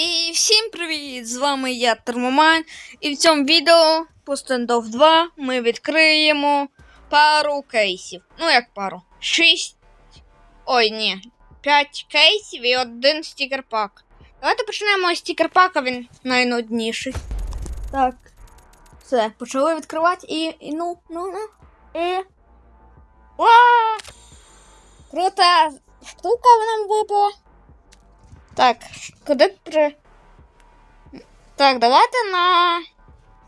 І всім привіт! З вами я Термоман. І в цьому відео по стендов 2 ми відкриємо пару кейсів. Ну, як пару? 6. Ой, ні. 5 кейсів і один стікер-пак. Давайте почнемо з стікер-пака, він найнудніший. Так. Все, почали відкривати і. і ну, ну, ну. І. Уа! Крута штука нам випала. Так, куди при. Так, давайте на.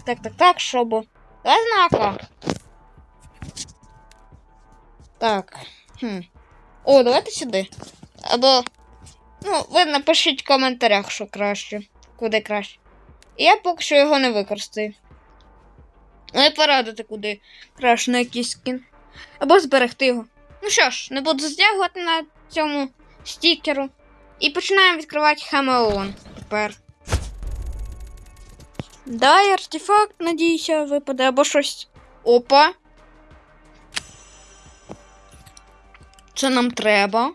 Так, так, так, щоб. Давай знака. Так. Хм. О, давайте сюди. Або. Ну, ви напишіть в коментарях, що краще. Куди краще. І я поки що його не використаю. Ну і порадити, куди краще на якийсь скін. Або зберегти його. Ну що ж, не буду стягувати на цьому стікеру. І починаємо відкривати Хамелеон тепер. Дай артефакт, надіюся, випаде або щось. Опа. Це нам треба.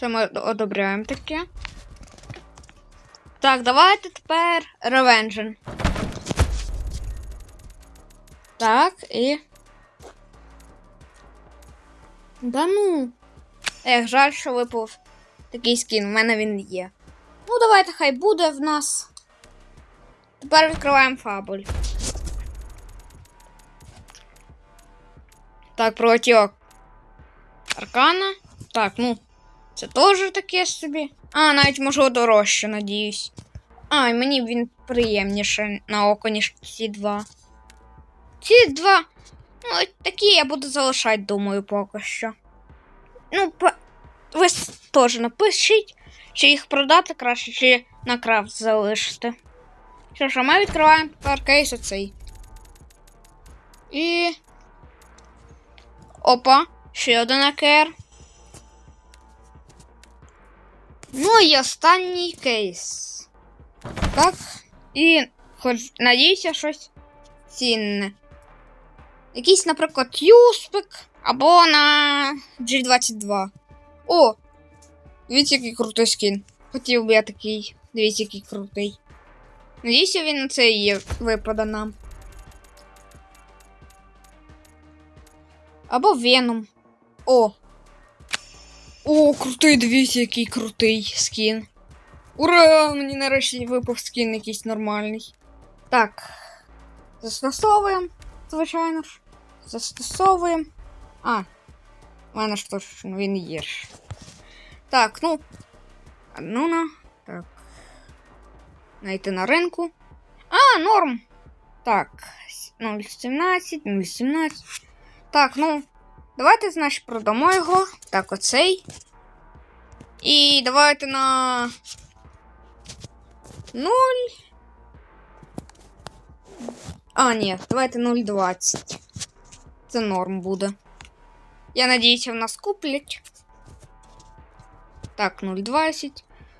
Це ми одобряємо таке. Так, давайте тепер Ревенжен. Так, і. Да ну. Ех, жаль, що випав такий скін. У мене він є. Ну, давайте хай буде в нас. Тепер відкриваємо фабуль. Так, пролетіло Аркана. Так, ну. Це теж таке собі. А, навіть можу дорожче, надіюсь. А, і мені він приємніше на око, ніж ці два. Ці два. Ну, такі я буду залишати, думаю, поки що. Ну, по... ви теж напишіть, чи їх продати краще, чи на крафт залишити. Що ж, ми відкриваємо кейс оцей. І. Опа, ще один АКР. Ну і останній кейс. Так. І хоч надіюся, щось цінне. Якийсь, наприклад, Юспик або на G22. О! Дивіться, який крутий скін. Хотів би я такий. Дивіться, який крутий. Надіюся, він на це і випаде нам. Або Веном. О! О, крутий, дивіться, який крутий скін. Ура! Мені нарешті випав скін якийсь нормальний. Так. Застосовуємо, звичайно ж. Застосовуємо. А, у мене ж точно він є. Так, ну. Ну на. Так. Найти на ринку. А, норм. Так. 0,17, 0,17. Так, ну. Давайте, значить, продамо його. Так, оцей. І давайте на. 0. А, ні, давайте 0,20. Це норм буде. Я надіюся, в нас куплять. Так, 0,20.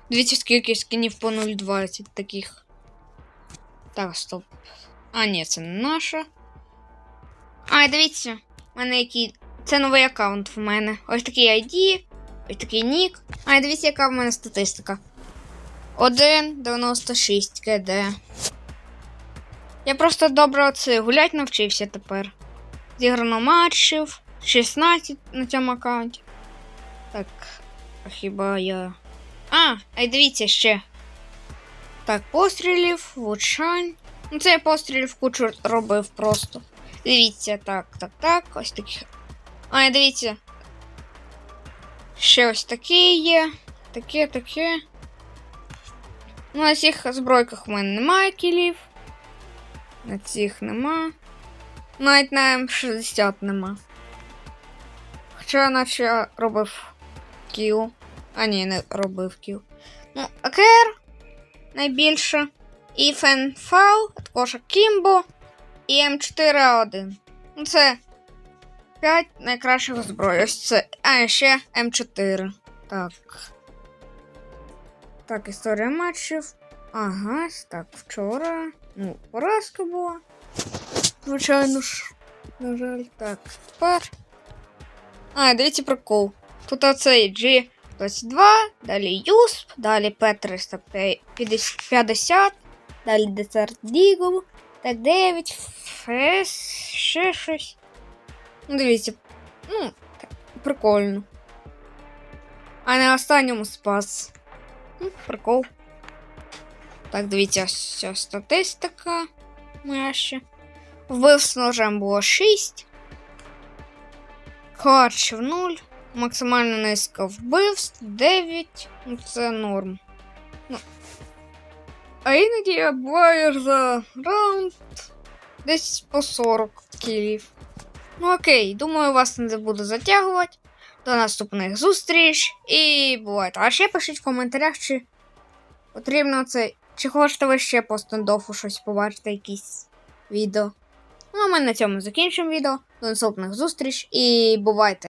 Дивіться, скільки скінів по 0,20 таких. Так, стоп. А, ні, це не наша. А, дивіться, в мене який. Це новий аккаунт в мене. Ось такий ID, ось такий нік. А, дивіться, яка в мене статистика. 1,96 КД. Я просто добре оце гулять навчився тепер. Зіграно матчів. 16 на цьому аккаунті. Так, а хіба я. А, а й дивіться ще. Так, пострілів, влучань. Ну, це я пострілів кучу робив просто. Дивіться, так, так, так, ось такі. А, і дивіться. Ще ось таке є. Таке, таке. Ну, на цих збройках в мене немає кілів. На цих нема. Навіть на М60 нема. Хоча наче робив кіл. А ні, не робив кіл. Ну, АКР найбільше. І Фенфал, також Кімбо і М4А1. Ну, це 5 найкращих зброй. Ось це. А, ще М4. Так. Так, історія матчів. Ага, так, вчора. Ну, поразка була. Звичайно ж. На жаль, так. Тепер. А, дивіться прикол. Тут оцей 22, далі Юсп, далі П350, далі Десерт Дігл, Т9, ФС, ще щось. Ну, дивіться, ну, так, прикольно. А на останньому спас. Ну, прикол. Так, дивіться, ось статистика моя ще. Вбивств ножем було 6. Харчів 0. Максимальна низка вбивств 9. Ну, це норм. Ну. А іноді я буваю за раунд десь по 40 кілів. Ну окей, думаю, вас не буду затягувати. До наступних зустріч і бувайте. А ще пишіть в коментарях, чи потрібно це. Чи хочете ви ще по стендофу щось побачити, якісь відео. Ну, а ми на цьому закінчимо відео. До наступних зустріч і бувайте!